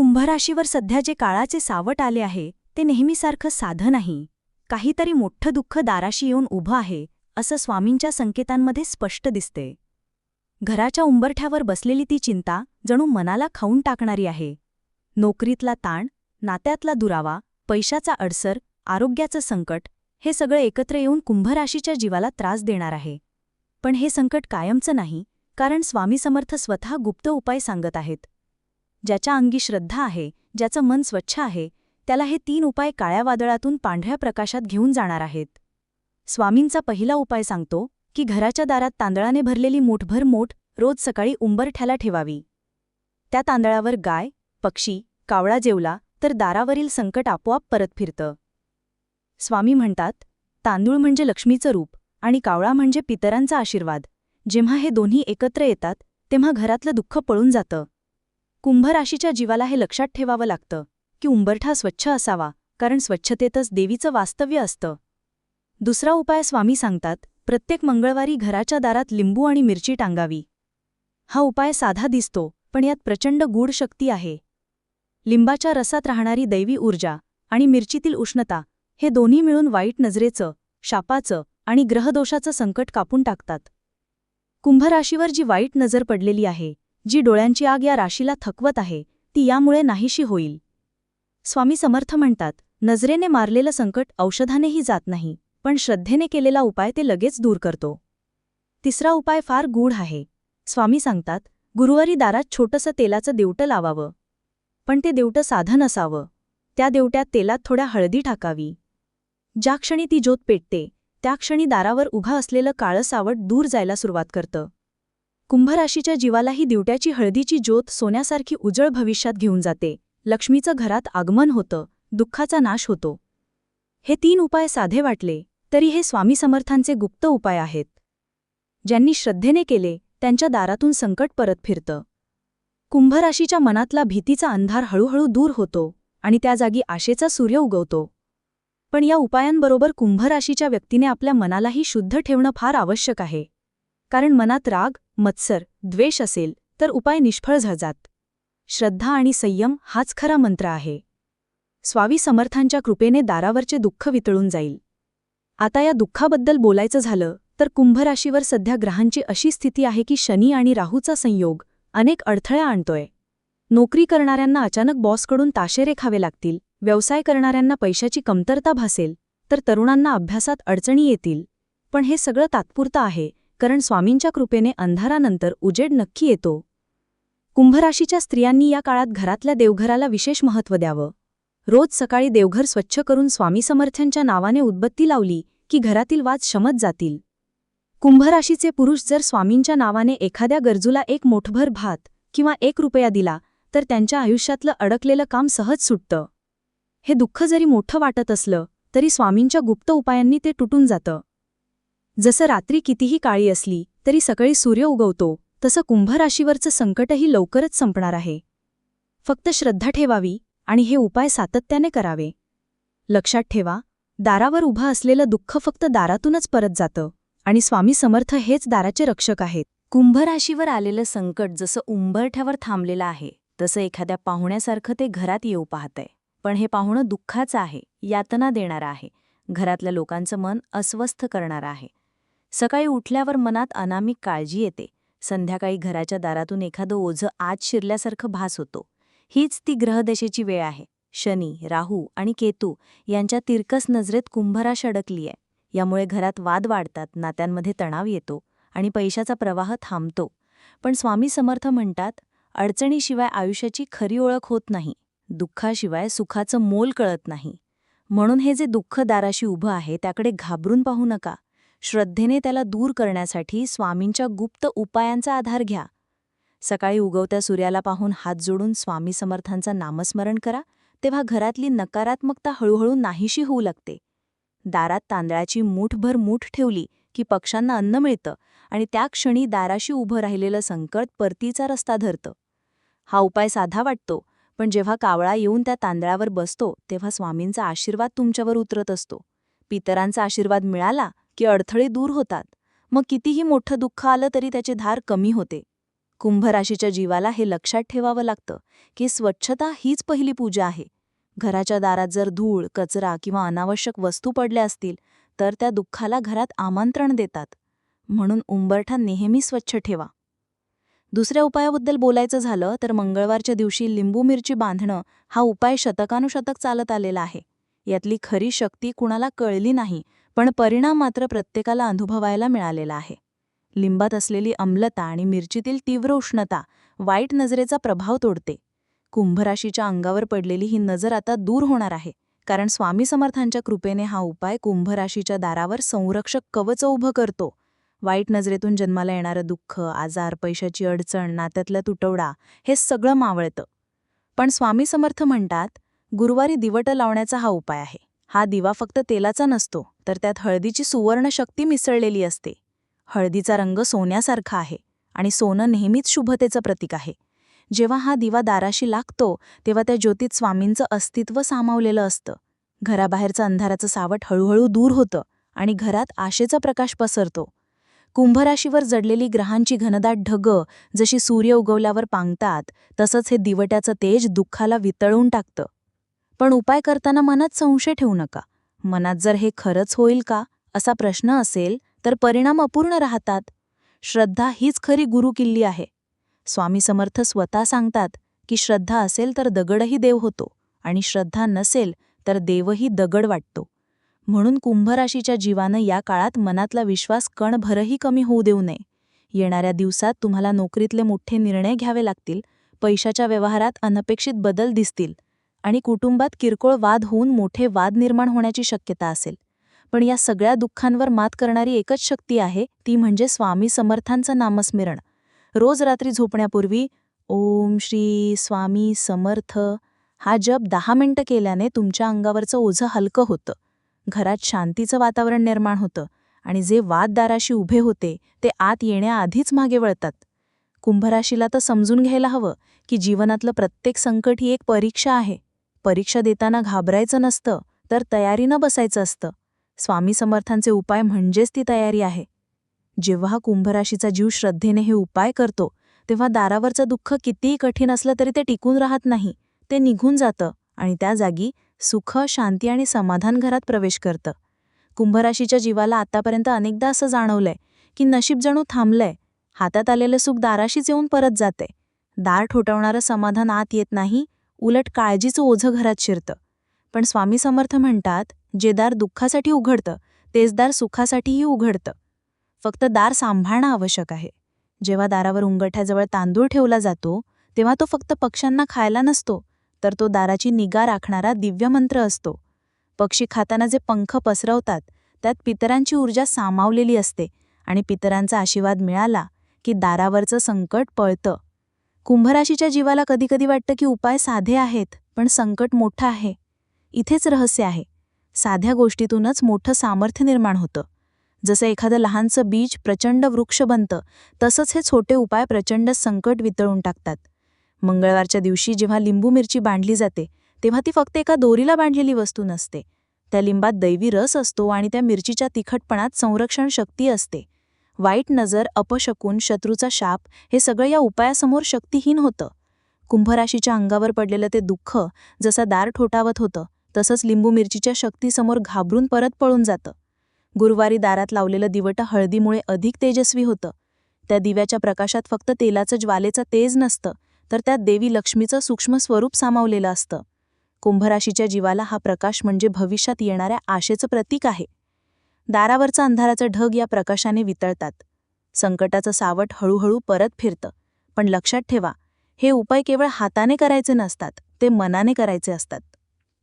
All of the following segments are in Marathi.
कुंभराशीवर सध्या जे काळाचे सावट आले आहे ते नेहमीसारखं साधं नाही. काहीतरी मोठं दुःख दाराशी येऊन उभं आहे असं स्वामींच्या संकेतांमध्ये स्पष्ट दिसते. घराच्या उंबरठ्यावर बसलेली ती चिंता जणू मनाला खाऊन टाकणारी आहे. नोकरीतला ताण नात्यातला दुरावा पैशाचा अडसर आरोग्याचं संकट हे सगळं एकत्र येऊन कुंभराशीच्या जीवाला त्रास देणार आहे. पण हे संकट कायमचं नाही कारण स्वामी समर्थ स्वतः गुप्त उपाय सांगत आहेत. ज्याच्या अंगी श्रद्धा आहे ज्याचं मन स्वच्छ आहे त्याला हे तीन उपाय काळ्या वादळातून पांढऱ्या प्रकाशात घेऊन जाणार आहेत. स्वामींचा पहिला उपाय सांगतो की घराच्या दारात तांदळाने भरलेली मूठभर मोठ रोज सकाळी उंबरठ्याला ठेवावी. त्या तांदळावर गाय पक्षी कावळा जेवला तर दारावरील संकट आपोआप परत फिरतं. स्वामी म्हणतात तांदूळ म्हणजे लक्ष्मीचं रूप आणि कावळा म्हणजे पितरांचा आशीर्वाद. जेव्हा हे दोन्ही एकत्र येतात तेव्हा घरातलं दुःख पळून जातं. कुंभराशीच्या जीवाला हे लक्षात ठेवावं लागतं की उंबरठा स्वच्छ असावा कारण स्वच्छतेतच देवीचं वास्तव्य असतं. दुसरा उपाय स्वामी सांगतात प्रत्येक मंगळवारी घराच्या दारात लिंबू आणि मिरची टांगावी. हा उपाय साधा दिसतो पण यात प्रचंड गूढ शक्ती आहे. लिंबाच्या रसात राहणारी दैवी ऊर्जा आणि मिरचीतील उष्णता हे दोन्ही मिळून वाईट नजरेचं शापाचं आणि ग्रहदोषाचं संकट कापून टाकतात. कुंभराशीवर जी वाईट नजर पडलेली आहे जी डोळ्यांची आग या राशीला थकवत आहे ती यामुळे नाहीशी होईल. स्वामी समर्थ म्हणतात नजरेने मारलेलं संकट औषधानेही जात नाही पण श्रद्धेने केलेला उपाय ते लगेच दूर करतो. तिसरा उपाय फार गूढ आहे. स्वामी सांगतात गुरुवारी दारात छोटंसं तेलाचं देवटं लावावं. पण ते देवटं साधन असावं त्या देवट्यात तेलात थोड्या हळदी टाकावी. ज्या क्षणी ती ज्योत पेटते त्या क्षणी दारावर उभा असलेलं काळं सावट दूर जायला सुरुवात करतं. कुंभराशीच्या जीवालाही दिवट्याची हळदीची ज्योत सोन्यासारखी उजळ भविष्यात घेऊन जाते. लक्ष्मीचं घरात आगमन होतं. दुःखाचा नाश होतो. हे तीन उपाय साधे वाटले तरी हे स्वामी समर्थांचे गुप्त उपाय आहेत. ज्यांनी श्रद्धेने केले त्यांच्या दारातून संकट परत फिरतं. कुंभराशीच्या मनातला भीतीचा अंधार हळूहळू दूर होतो आणि त्या जागी आशेचा सूर्य उगवतो. पण या उपायांबरोबर कुंभराशीच्या व्यक्तीने आपल्या मनालाही शुद्ध ठेवणं फार आवश्यक आहे. कारण मनात राग मत्सर द्वेष असेल तर उपाय निष्फळ झाजात. श्रद्धा आणि संयम हाच खरा मंत्र आहे. स्वावी समर्थांच्या कृपेने दारावरचे दुःख वितळून जाईल. आता या दुःखाबद्दल बोलायचं झालं तर कुंभराशीवर सध्या ग्रहांची अशी स्थिती आहे की शनी आणि राहूचा संयोग अनेक अडथळ्या आणतोय. नोकरी करणाऱ्यांना अचानक बॉसकडून ताशेरे खावे लागतील व्यवसाय करणाऱ्यांना पैशाची कमतरता भासेल तर तरुणांना अभ्यासात अडचणी येतील. पण हे सगळं तात्पुरतं आहे कारण स्वामींच्या कृपेने अंधारानंतर उजेड नक्की येतो. कुंभराशीच्या स्त्रियांनी या काळात घरातल्या देवघराला विशेष महत्त्व द्यावं. रोज सकाळी देवघर स्वच्छ करून स्वामी समर्थ्यांच्या नावाने उद्बत्ती लावली की घरातील वाद शमत जातील. कुंभराशीचे पुरुष जर स्वामींच्या नावाने एखाद्या गरजूला एक मोठभर भात किंवा एक रुपया दिला तर त्यांच्या आयुष्यातलं अडकलेलं काम सहज सुटतं. हे दुःख जरी मोठं वाटत असलं तरी स्वामींच्या गुप्त उपायांनी ते तुटून जातं. जसं रात्री कितीही काळी असली तरी सकाळी सूर्य उगवतो तसं कुंभराशीवरचं संकटही लवकरच संपणार आहे. फक्त श्रद्धा ठेवावी आणि हे उपाय सातत्याने करावे. लक्षात ठेवा दारावर उभं असलेलं दुःख फक्त दारातूनच परत जातं आणि स्वामी समर्थ हेच दाराचे रक्षक आहेत. कुंभराशीवर आलेलं संकट जसं उंबरठ्यावर थांबलेलं आहे तसं एखाद्या पाहुण्यासारखं ते घरात येऊ पाहतंय. पण हे पाहुणं दुःखाचं आहे यातना देणारं आहे. घरातल्या लोकांचं मन अस्वस्थ करणारं आहे. सकाळी उठल्यावर मनात अनामिक काळजी येते. संध्याकाळी घराच्या दारातून एखादं ओझं आत शिरल्यासारखं भास होतो. हीच ती ग्रहदशेची वेळ आहे. शनी राहू आणि केतू यांच्या तिरकस नजरेत कुंभराश अडकली आहे यामुळे घरात वाद वाढतात नात्यांमध्ये तणाव येतो आणि पैशाचा प्रवाह थांबतो. पण स्वामी समर्थ म्हणतात अडचणीशिवाय आयुष्याची खरी ओळख होत नाही. दुःखाशिवाय सुखाचं मोल कळत नाही. म्हणून हे जे दुःख दाराशी उभं आहे त्याकडे घाबरून पाहू नका. श्रद्धेने त्याला दूर करण्यासाठी स्वामींच्या गुप्त उपायांचा आधार घ्या. सकाळी उगवत्या सूर्याला पाहून हात जोडून स्वामी समर्थांचं नामस्मरण करा तेव्हा घरातली नकारात्मकता हळूहळू नाहीशी होऊ लागते. दारात तांदळाची मूठभर मूठ ठेवली की पक्ष्यांना अन्न मिळतं आणि त्या क्षणी दाराशी उभं राहिलेलं संकट परतीचा रस्ता धरतं. हा उपाय साधा वाटतो पण जेव्हा कावळा येऊन त्या तांदळावर बसतो तेव्हा स्वामींचा आशीर्वाद तुमच्यावर उतरत असतो. पितरांचा आशीर्वाद मिळाला की अडथळे दूर होतात. मग कितीही मोठं दुःख आलं तरी त्याचे धार कमी होते. कुंभराशीच्या जीवाला हे लक्षात ठेवावं लागतं की स्वच्छता हीच पहिली पूजा आहे. घराच्या दारात जर धूळ कचरा किंवा अनावश्यक वस्तू पडल्या असतील तर त्या दुःखाला घरात आमंत्रण देतात. म्हणून उंबरठा नेहमी स्वच्छ ठेवा. दुसऱ्या उपायाबद्दल बोलायचं झालं तर मंगळवारच्या दिवशी लिंबू मिरची बांधणं हा उपाय शतकानुशतक चालत आलेला आहे. यातली खरी शक्ती कुणाला कळली नाही पण परिणाम मात्र प्रत्येकाला अनुभवायला मिळालेला आहे. लिंबात असलेली अम्लता आणि मिरचीतील तीव्र उष्णता वाईट नजरेचा प्रभाव तोडते. कुंभराशीच्या अंगावर पडलेली ही नजर आता दूर होणार आहे कारण स्वामी समर्थांच्या कृपेने हा उपाय कुंभराशीच्या दारावर संरक्षक कवच उभं करतो. वाईट नजरेतून जन्माला येणारं दुःख आजार पैशाची अडचण नात्यातला तुटवडा हे सगळं मावळतं. पण स्वामी समर्थ म्हणतात गुरुवारी दिवट लावण्याचा हा उपाय आहे. हा दिवा फक्त तेलाचा नसतो तर त्यात हळदीची सुवर्ण शक्ती मिसळलेली असते. हळदीचा रंग सोन्यासारखा आहे आणि सोनं नेहमीच शुभतेचं प्रतीक आहे. जेव्हा हा दिवा दाराशी लागतो तेव्हा त्या ज्योतीत स्वामींचं अस्तित्व सामावलेलं असतं. घराबाहेरचं अंधाराचं सावट हळूहळू दूर होतं आणि घरात आशेचा प्रकाश पसरतो. कुंभराशीवर जडलेली ग्रहांची घनदाट ढगं जशी सूर्य उगवल्यावर पांगतात तसंच हे दिवट्याचं तेज दुःखाला वितळून टाकतं. पण उपाय करताना मनात संशय ठेवू नका. मनात जर हे खरंच होईल का असा प्रश्न असेल तर परिणाम अपूर्ण राहतात. श्रद्धा हीच खरी गुरुकिल्ली आहे. स्वामी समर्थ स्वतः सांगतात की श्रद्धा असेल तर दगडही देव होतो आणि श्रद्धा नसेल तर देवही दगड वाटतो. म्हणून कुंभराशीच्या जीवानं या काळात मनातला विश्वास कणभरही कमी होऊ देऊ नये. येणाऱ्या दिवसात तुम्हाला नोकरीतले मोठे निर्णय घ्यावे लागतील पैशाच्या व्यवहारात अनपेक्षित बदल दिसतील. आणि कुटुंबात किरकोळ वाद होऊन मोठे वाद निर्माण होण्याची शक्यता असेल. पण या सगळ्या दुःखांवर मात करणारी एकच शक्ती आहे ती म्हणजे स्वामी समर्थांचं नामस्मरण. रोज रात्री झोपण्यापूर्वी ओम श्री स्वामी समर्थ हा जप दहा मिनिटं केल्याने तुमच्या अंगावरचं ओझं हलकं होतं. घरात शांतीचं वातावरण निर्माण होतं आणि जे वाददाराशी उभे होते ते आत येण्याआधीच मागे वळतात. कुंभराशीला तर समजून घ्यायला हवं की जीवनातलं प्रत्येक संकट ही एक परीक्षा आहे. परीक्षा देताना घाबरायचं नसतं तर तयारीनं बसायचं असतं. स्वामी समर्थांचे उपाय म्हणजेच ती तयारी आहे. जेव्हा कुंभराशीचा जीव श्रद्धेने हे उपाय करतो तेव्हा दारावरचं दुःख कितीही कठीण असलं तरी ते टिकून राहत नाही. ते निघून जातं आणि त्या जागी सुख शांती आणि समाधान घरात प्रवेश करतं. कुंभराशीच्या जीवाला आतापर्यंत अनेकदा असं जाणवलंय की नशीब जणू थांबलंय. हातात आलेलं सुख दाराशीच येऊन परत जाते दार ठोठवणारं समाधान आत येत नाही उलट काळजीचं ओझं घरात शिरतं. पण स्वामी समर्थ म्हणतात जे दार दुःखासाठी उघडतं तेच दार सुखासाठीही उघडतं. फक्त दार सांभाळणं आवश्यक आहे. जेव्हा दारावर उंगठ्याजवळ तांदूळ ठेवला जातो तेव्हा तो फक्त पक्ष्यांना खायला नसतो तर तो दाराची निगा राखणारा दिव्यमंत्र असतो. पक्षी खाताना जे पंख पसरवतात त्यात पितरांची ऊर्जा सामावलेली असते आणि पितरांचा आशीर्वाद मिळाला की दारावरचं संकट पळतं. कुंभराशीच्या जीवाला कधीकधी वाटतं की उपाय साधे आहेत पण संकट मोठं आहे. इथेच रहस्य आहे. साध्या गोष्टीतूनच मोठं सामर्थ्य निर्माण होतं. जसं एखादं लहानसं बीज प्रचंड वृक्ष बनतं तसंच हे छोटे उपाय प्रचंड संकट वितळून टाकतात. मंगळवारच्या दिवशी जेव्हा लिंबू मिरची बांधली जाते तेव्हा ती फक्त एका दोरीला बांधलेली वस्तू नसते. त्या लिंबात दैवी रस असतो आणि त्या मिरचीच्या तिखटपणात संरक्षण शक्ती असते. वाईट नजर अपशकून शत्रूचा शाप हे सगळं या उपायासमोर शक्तिहीन होतं. कुंभराशीच्या अंगावर पडलेलं ते दुःख जसं दार ठोठावत होतं तसंच लिंबू मिरचीच्या शक्तीसमोर घाबरून परत पळून जातं. गुरुवारी दारात लावलेलं दिवटं हळदीमुळे अधिक तेजस्वी होतं. त्या दिव्याच्या प्रकाशात फक्त तेलाचं ज्वालेचं तेज नसतं तर त्यात देवी लक्ष्मीचं सूक्ष्म स्वरूप सामावलेलं असतं. कुंभराशीच्या जीवाला हा प्रकाश म्हणजे भविष्यात येणाऱ्या आशेचं प्रतीक आहे. दारावरचं अंधाराचं ढग या प्रकाशाने वितळतात. संकटाचं सावट हळूहळू परत फिरतं. पण लक्षात ठेवा हे उपाय केवळ हाताने करायचे नसतात ते मनाने करायचे असतात.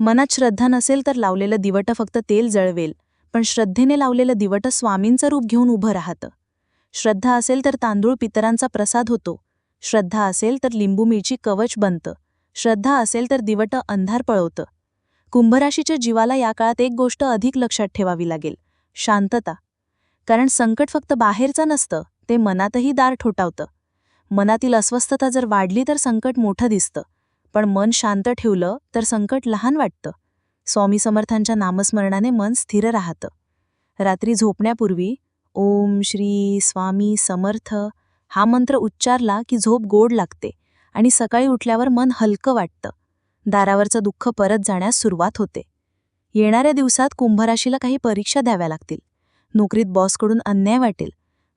मनात श्रद्धा नसेल तर लावलेलं दिवटं फक्त तेल जळवेल पण श्रद्धेने लावलेलं दिवटं स्वामींचं रूप घेऊन उभं राहतं. श्रद्धा असेल तर तांदूळ पितरांचा प्रसाद होतो. श्रद्धा असेल तर लिंबू मिरची कवच बनतं. श्रद्धा असेल तर दिवटं अंधार पळवतं. कुंभराशीच्या जीवाला या काळात एक गोष्ट अधिक लक्षात ठेवावी लागेल. शांतता. कारण संकट फक्त बाहेरचं नसतं ते मनातही दार ठोठावतं. मनातील अस्वस्थता जर वाढली तर संकट मोठं दिसतं. पण मन शांत ठेवलं तर संकट लहान वाटतं. स्वामी समर्थांच्या नामस्मरणाने मन स्थिर राहतं. रात्री झोपण्यापूर्वी ओम श्री स्वामी समर्थ हा मंत्र उच्चारला की झोप गोड लागते आणि सकाळी उठल्यावर मन हलकं वाटतं. दारावरचं दुःख परत जाण्यास सुरुवात होते. येणाऱ्या दिवसात कुंभराशीला काही परीक्षा द्याव्या लागतील. नोकरीत बॉसकडून अन्याय वाटेल.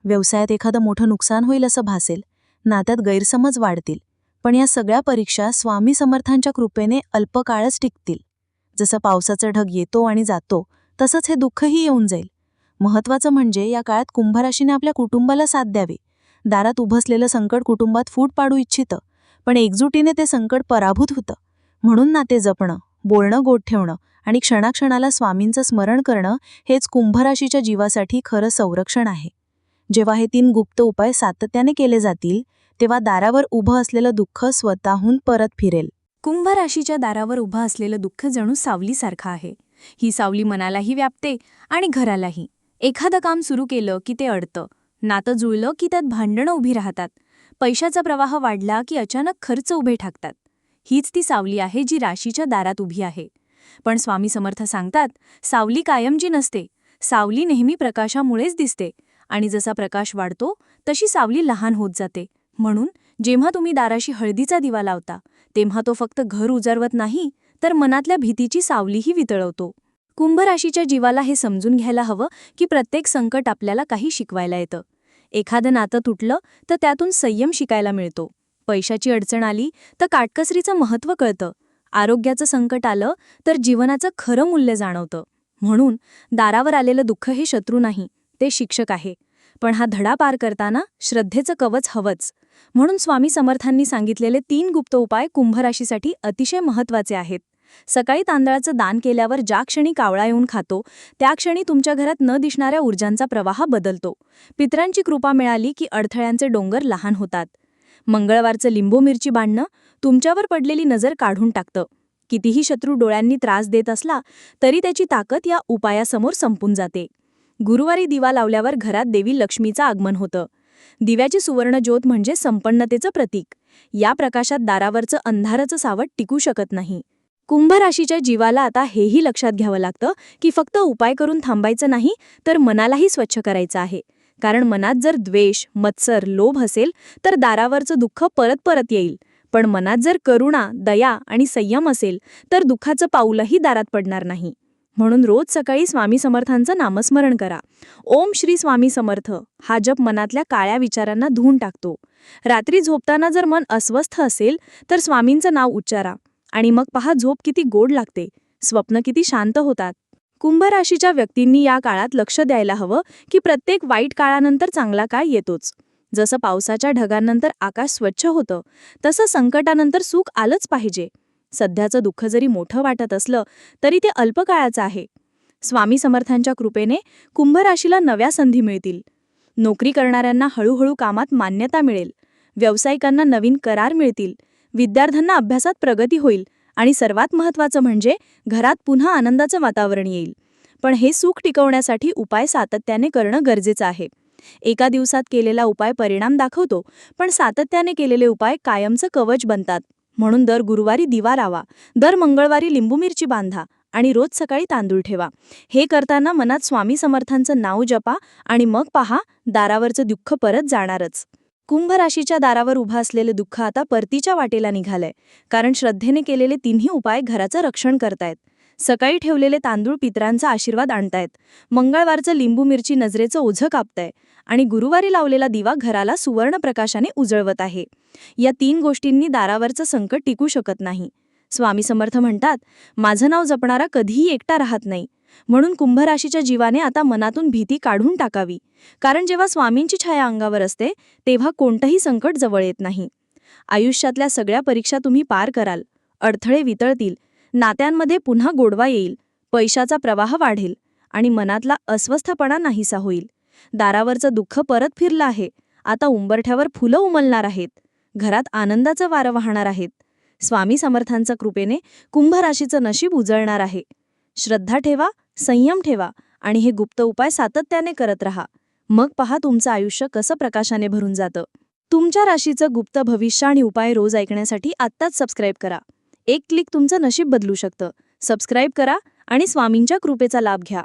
व्यवसायात एखादं मोठं नुकसान होईल असं भासेल. नात्यात गैरसमज वाढतील. पण या सगळ्या परीक्षा स्वामी समर्थांच्या कृपेने अल्पकाळच टिकतील. जसं पावसाचा ढग येतो आणि जातो तसंच हे दुःखही येऊन जाईल. महत्वाचं म्हणजे या काळात कुंभराशीने आपल्या कुटुंबाला साथ द्यावी. दारात उभसलेलं संकट कुटुंबात फूट पाडू इच्छितं पण एकजुटीने ते संकट पराभूत होतं. म्हणून नाते जपणं. बोलणं गोड ठेवणं आणि क्षणाक्षणाला स्वामींचं स्मरण करणं हेच कुंभराशीच्या जीवासाठी खरं संरक्षण आहे. जेव्हा हे तीन गुप्त उपाय सातत्याने केले जातील तेव्हा दारावर उभं असलेलं दुःख स्वतःहून परत फिरेल. कुंभ राशीच्या दारावर उभं असलेलं दुःख जणू सावलीसारखं आहे. ही सावली मनालाही व्यापते आणि घरालाही. एखादं काम सुरू केलं की ते अडतं. नातं जुळलं की त्यात भांडणं उभी राहतात. पैशाचा प्रवाह वाढला की अचानक खर्च उभे ठाकतात. हीच ती सावली आहे जी राशीच्या दारात उभी आहे. पण स्वामी समर्थ सांगतात सावली कायमची नसते. सावली नेहमी प्रकाशामुळेच दिसते. आणि जसा प्रकाश वाढतो तशी सावली लहान होत जाते. म्हणून जेव्हा तुम्ही दाराशी हळदीचा दिवा लावता तेव्हा तो फक्त घर उजारवत नाही तर मनातल्या भीतीची सावलीही वितळवतो. कुंभ राशीच्या जीवाला हे समजून घ्यायला हवं की प्रत्येक संकट आपल्याला काही शिकवायला येतं. एखादं नातं तुटलं तर त्यातून संयम शिकायला मिळतो. पैशाची अडचण आली तर काटकसरीचं महत्त्व कळतं. आरोग्याचं संकट आलं तर जीवनाचं खरं मूल्य जाणवतं. म्हणून दारावर आलेलं दुःख हे शत्रू नाही ते शिक्षक आहे. पण हा धडा पार करताना श्रद्धेचं कवच हवंच. म्हणून स्वामी समर्थांनी सांगितलेले तीन गुप्त उपाय कुंभराशीसाठी अतिशय महत्त्वाचे आहेत. सकाळी तांदळाचं दान केल्यावर ज्या क्षणी कावळा येऊन खातो त्या क्षणी तुमच्या घरात न दिसणाऱ्या ऊर्जांचा प्रवाह बदलतो. पितरांची कृपा मिळाली की अडथळ्यांचे डोंगर लहान होतात. मंगळवारचं लिंबू मिरची बांधणं तुमच्यावर पडलेली नजर काढून टाकतं. कितीही शत्रू डोळ्यांनी त्रास देत असला तरी त्याची ताकद या उपायासमोर संपून जाते. गुरुवारी दिवा लावल्यावर घरात देवी लक्ष्मीचं आगमन होतं. दिव्याची सुवर्णज्योत म्हणजे संपन्नतेचं प्रतीक. या प्रकाशात दारावरचं अंधाराचं सावट टिकू शकत नाही. कुंभ राशीच्या जीवाला आता हेही लक्षात घ्यावं लागतं की फक्त उपाय करून थांबायचं नाही तर मनालाही स्वच्छ करायचं आहे. कारण मनात जर द्वेष मत्सर लोभ असेल तर दारावरचं दुःख परत परत येईल. पण मनात जर करुणा दया आणि संयम असेल तर दुःखाचं पाऊलही दारात पडणार नाही. म्हणून रोज सकाळी स्वामी समर्थांचं नामस्मरण करा. ओम श्री स्वामी समर्थ. हा जप मनातल्या काळ्या विचारांना धुवून टाकतो. रात्री झोपताना जर मन अस्वस्थ असेल तर स्वामींचं नाव उच्चारा. आणि मग पहा झोप किती गोड लागते. स्वप्न किती शांत होतात. कुंभ राशीच्या व्यक्तींनी या काळात लक्ष द्यायला हवं की प्रत्येक वाईट काळानंतर चांगला काळ येतोच. जसं पावसाच्या ढगांनंतर आकाश स्वच्छ होतं तसं संकटानंतर सुख आलंच पाहिजे. सध्याचं दुःख जरी मोठं वाटत असलं तरी ते अल्पकाळाचं आहे. स्वामी समर्थांच्या कृपेने कुंभ राशीला नव्या संधी मिळतील. नोकरी करणाऱ्यांना हळूहळू कामात मान्यता मिळेल. व्यावसायिकांना नवीन करार मिळतील. विद्यार्थ्यांना अभ्यासात प्रगती होईल. आणि सर्वात महत्त्वाचं म्हणजे घरात पुन्हा आनंदाचं वातावरण येईल. पण हे सुख टिकवण्यासाठी उपाय सातत्याने करणं गरजेचं आहे. एका दिवसात केलेला उपाय परिणाम दाखवतो पण सातत्याने केलेले उपाय कायमचं कवच बनतात. म्हणून दर गुरुवारी दिवा रावा दर मंगळवारी लिंबू मिरची बांधा आणि रोज सकाळी तांदूळ ठेवा. हे करताना मनात स्वामी समर्थांचं नाव जपा आणि मग पहा दारावरचं दुःख परत जाणारच. कुंभ राशीच्या दारावर उभा असलेलं दुःख आता परतीच्या वाटेला निघालंय. कारण श्रद्धेने केलेले तिन्ही उपाय घराचं रक्षण करतायत. सकाळी ठेवलेले तांदूळ पितरांचा आशीर्वाद आणतायत. मंगळवारचं लिंबू मिरची नजरेचं ओझं कापतंय. आणि गुरुवारी लावलेला दिवा घराला सुवर्ण प्रकाशाने उजळवत आहे. या तीन गोष्टींनी दारावरचं संकट टिकू शकत नाही. स्वामी समर्थ म्हणतात माझं नाव जपणारा कधीही एकटा राहत नाही. म्हणून कुंभराशीच्या जीवाने आता मनातून भीती काढून टाकावी. कारण जेव्हा स्वामींची छाया अंगावर असते तेव्हा कोणतंही संकट जवळ येत नाही. आयुष्यातल्या सगळ्या परीक्षा तुम्ही पार कराल. अडथळे वितळतील. नात्यांमध्ये पुन्हा गोडवा येईल. पैशाचा प्रवाह वाढेल. आणि मनातला अस्वस्थपणा नाहीसा होईल. दारावरचं दुःख परत फिरलं आहे. आता उंबरठ्यावर फुलं उमलणार आहेत. घरात आनंदाचं वारं वाहणार आहेत. स्वामी समर्थांच्या कृपेने कुंभराशीचं नशीब उजळणार आहे. श्रद्धा ठेवा. संयम ठेवा आणि हे गुप्त उपाय सातत्याने करत राहा. मग पहा तुमचं आयुष्य कसं प्रकाशाने भरून जातं. तुमच्या राशीचं गुप्त भविष्य आणि उपाय रोज ऐकण्यासाठी आत्ताच सबस्क्राईब करा. एक क्लिक तुमचं नशीब बदलू शकतं. सबस्क्राईब करा आणि स्वामींच्या कृपेचा लाभ घ्या.